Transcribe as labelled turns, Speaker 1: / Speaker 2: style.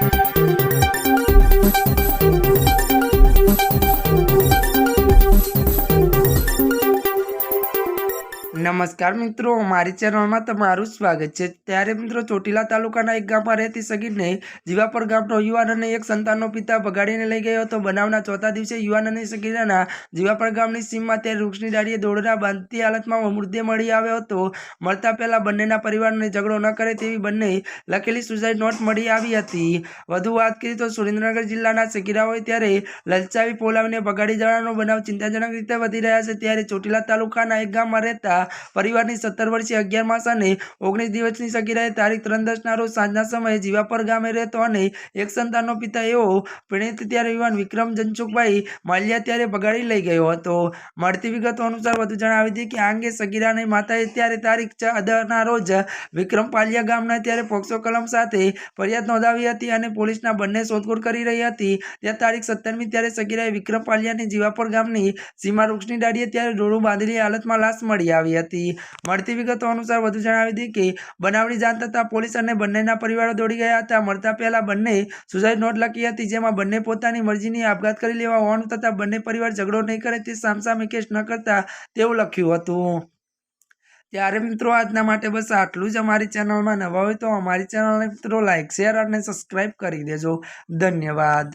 Speaker 1: Thank you. નમસ્કાર મિત્રો, મારી ચેનલમાં તમારું સ્વાગત છે. ત્યારે મિત્રો, ચોટીલા તાલુકાના એક ગામમાં રહેતી સગીરને જીવાપર ગામનો યુવાન અને એક સંતાનનો પિતા ભગાડીને લઈ ગયો હતો. બનાવના ચોથા દિવસે યુવાન અને સગીરાના જીવાપર ગામની સીમમાં ત્યારે વૃક્ષની ડાળીએ દોરડા બાંધતી હાલતમાં મૃતદેહ મળી આવ્યો હતો. મળતા પહેલાં બંનેના પરિવારને ઝઘડો ન કરે તેવી બંને લખેલી સુસાઇડ નોટ મળી આવી હતી. વધુ વાત કરીએ તો સુરેન્દ્રનગર જિલ્લાના સગીરા હોય ત્યારે લલચાવી પોલાવીને ભગાડી જવાનો બનાવ ચિંતાજનક રીતે વધી રહ્યા છે. ત્યારે ચોટીલા તાલુકાના એક ગામમાં રહેતા પરિવારની સત્તર વર્ષીય અગિયાર માસ અને ઓગણીસ દિવસની સગીરાએ તારીખ ત્રણ દસના રોજ સાંજના સમયે જીવાપર ગામે રહેતો અને એક સંતાનનો પિતા એવો પીડિત ત્યારે યુવાન વિક્રમ જનસુખભાઈ માલ્યા ત્યારે બગાડી લઈ ગયો હતો. મળતી વિગતો અનુસાર વધુ જણાવી હતી કે આ અંગે સગીરાની માતાએ ત્યારે તારીખ ચૌદના રોજ વિક્રમ પાલિયા ગામના ત્યારે પોક્સો કલમ સાથે ફરિયાદ નોંધાવી હતી અને પોલીસના બંને શોધખોળ કરી રહી હતી. ત્યાં તારીખ સત્તરમી ત્યારે સગીરાએ વિક્રમ પાલિયાની જીવાપર ગામની સીમા વૃક્ષની ડાળીએ ત્યારે ડોળું બાંધેલી હાલતમાં લાશ મળી આવી હતી. મળતી વિગતો અનુસાર વધુ જણાવી હતી કે બનાવની જાણ થતાં પોલીસ અને બંનેના પરિવારો દોડી ગયા હતા. મળતા પહેલા બંને સુસાઇડ નોટ લખી હતી, જેમાં બંને પોતાની મરજીની આપઘાત કરી લેવા હોવાનું તથા બંને પરિવાર ઝઘડો નહીં કરે તે સામસામે કેસ ન કરતા તેવું લખ્યું હતું. ત્યારે મિત્રો, આજના માટે બસ આટલું જ. અમારી ચેનલમાં નવા હોય તો અમારી ચેનલને મિત્રો લાઇક શેર અને સબસ્ક્રાઈબ કરી દેજો. ધન્યવાદ.